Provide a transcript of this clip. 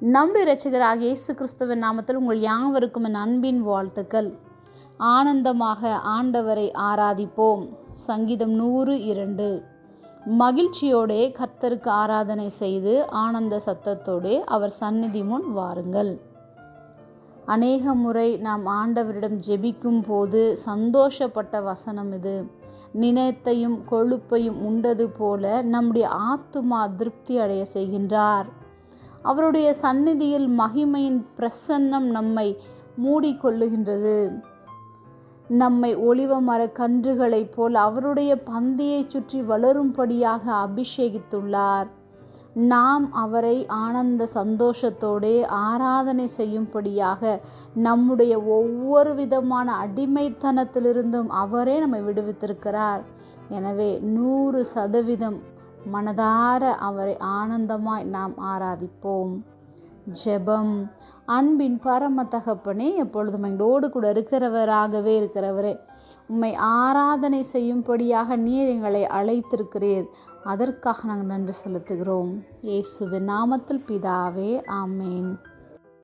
நம்முடைய இரட்சகராக இயேசு கிறிஸ்துவின் நாமத்தில் உங்கள் யாவருக்கும் என் அன்பின் வாழ்த்துக்கள். ஆனந்தமாக ஆண்டவரை ஆராதிப்போம். சங்கீதம் நூறு இரண்டு. மகிழ்ச்சியோடே கர்த்தருக்கு ஆராதனை செய்து ஆனந்த சத்தத்தோடே அவர் சந்நிதி முன் வாருங்கள். அநேக முறை நாம் ஆண்டவரிடம் ஜெபிக்கும் போது சந்தோஷப்பட்ட வசனம் இது. நினைத்தையும் கொழுப்பையும் உண்டது போல நம்முடைய ஆத்துமா திருப்தி அடைய செய்கின்றார். அவருடைய சந்நிதியில் மகிமையின் பிரசன்னம் நம்மை மூடிக்கொள்ளுகின்றது. நம்மை ஒளிவ மர கன்றுகளைப் போல் அவருடைய பந்தியை சுற்றி வளரும்படியாக அபிஷேகித்துள்ளார். நாம் அவரை ஆனந்த சந்தோஷத்தோடே ஆராதனை செய்யும்படியாக நம்முடைய ஒவ்வொரு விதமான அடிமைத்தனத்திலிருந்தும் அவரே நம்மை விடுவித்திருக்கிறார். எனவே நூறு சதவீதம் மனதார அவரை ஆனந்தமாய் நாம் ஆராதிப்போம். ஜெபம். அன்பின் பரம தகப்பனே எப்பொழுதும் எங்களோடு கூட இருக்கிறவராகவே இருக்கிறவரே உம்மை ஆராதனை செய்யும்படியாக நீர் எங்களை அழைத்திருக்கிறீர். அதற்காக நாங்கள் நன்றி செலுத்துகிறோம். இயேசுவின் நாமத்தில் பிதாவே ஆமேன்.